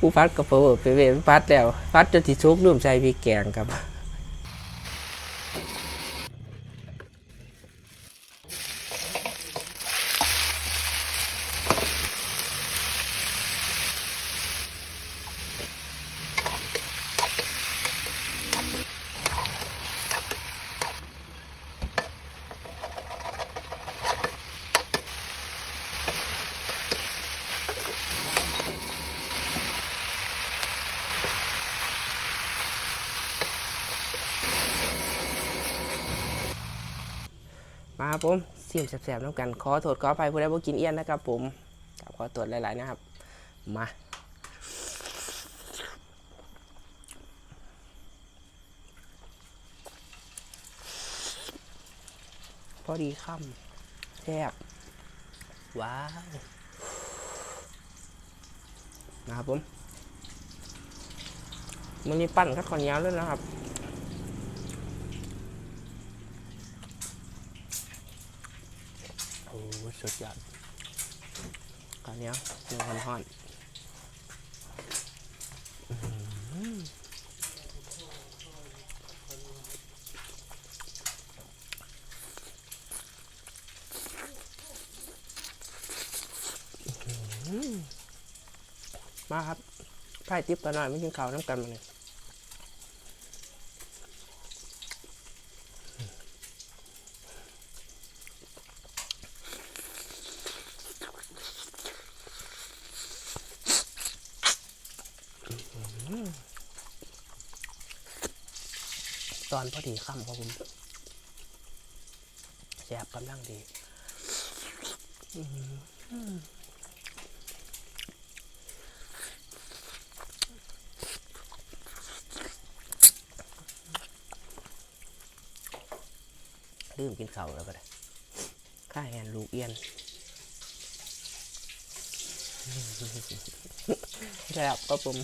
ผู้ฟัดกับเฟอไปเวรพัดแล้วฟัดจนที่ชุกนุ่มใส่พี่แกงครับ มาครับผมเสียมแสบๆน้ำกัน ขอโทษขออภัยผู้ใดบ่กินเอี้ยนนะครับผมกับขอตรวจหลาย ๆ นะครับ มาพอดีค่ำแซ่บว้าวนะครับผมมันนี้ปั้นคัดขอนยาวเลยนะครับ โอ้ สุดยอดข้าวเหนียวเนื้อหอนๆอื้อหืออื้อหือมาครับไพ่ติ๊บกันหน่อยไม่กินข้าวน้ำกันมาเลย ตอนพอดีค่ำครับผมแซ่บกำลังดีอื้อหือลืมกินข้าวแล้วก็ได้ข้าแอนลูกเอียน แซ่บครับผม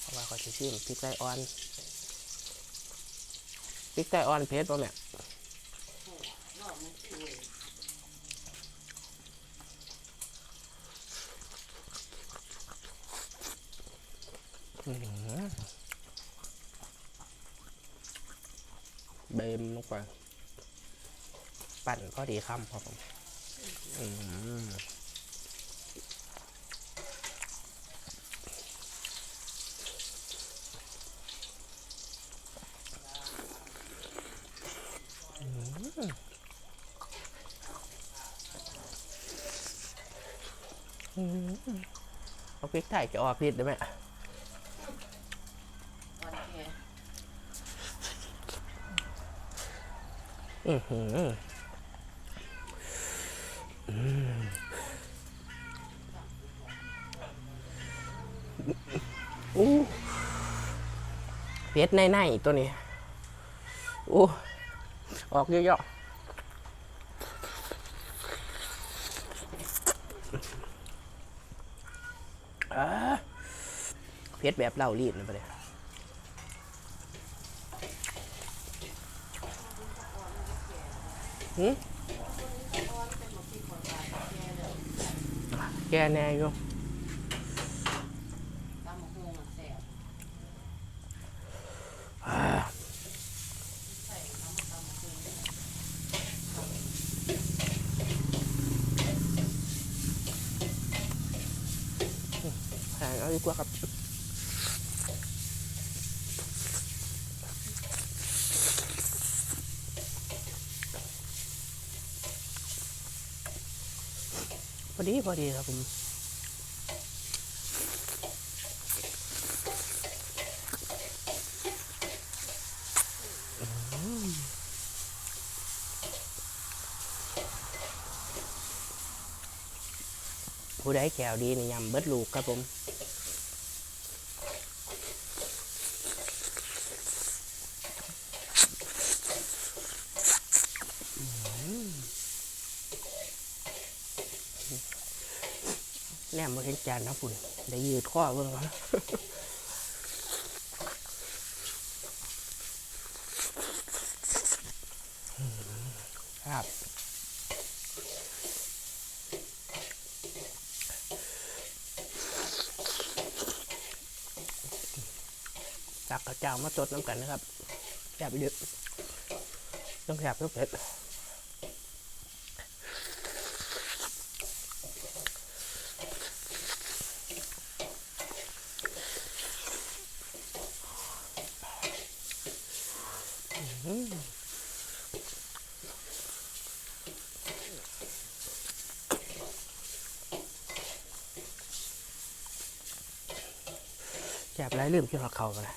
เพราะว่าเขาจะชิมพริกไก่อ่อนพริกไก่อ่อนเผ็ดป่ะแม่เบมลงไปปั่นพอดีคำครับผม เอาพริกไทยจะออกพิษได้ไหมอ่อนแออือหือ อืมอู้เพชรในในตัวนี้อู้ออกเยอะๆเพชรแบบเล่ารีดนะประเดี๋ยว แกแน่อยู่ตำบักหุ่งอะแซ่บหางเอาดีกว่าครับ อดีพอดีครับผมผู้ใดแขวดีนี่ยำเบิดลูกครับผม เนี่มาเห็นจานนะคุณได้ยืดข้อเบ้างครับตักกระเจ้ามาจดน้ำกันนะครับแซ่บเยอะต้องแซ่บต้องเผ็ด แกบไรเรื่องกินหักเข่าไปเลย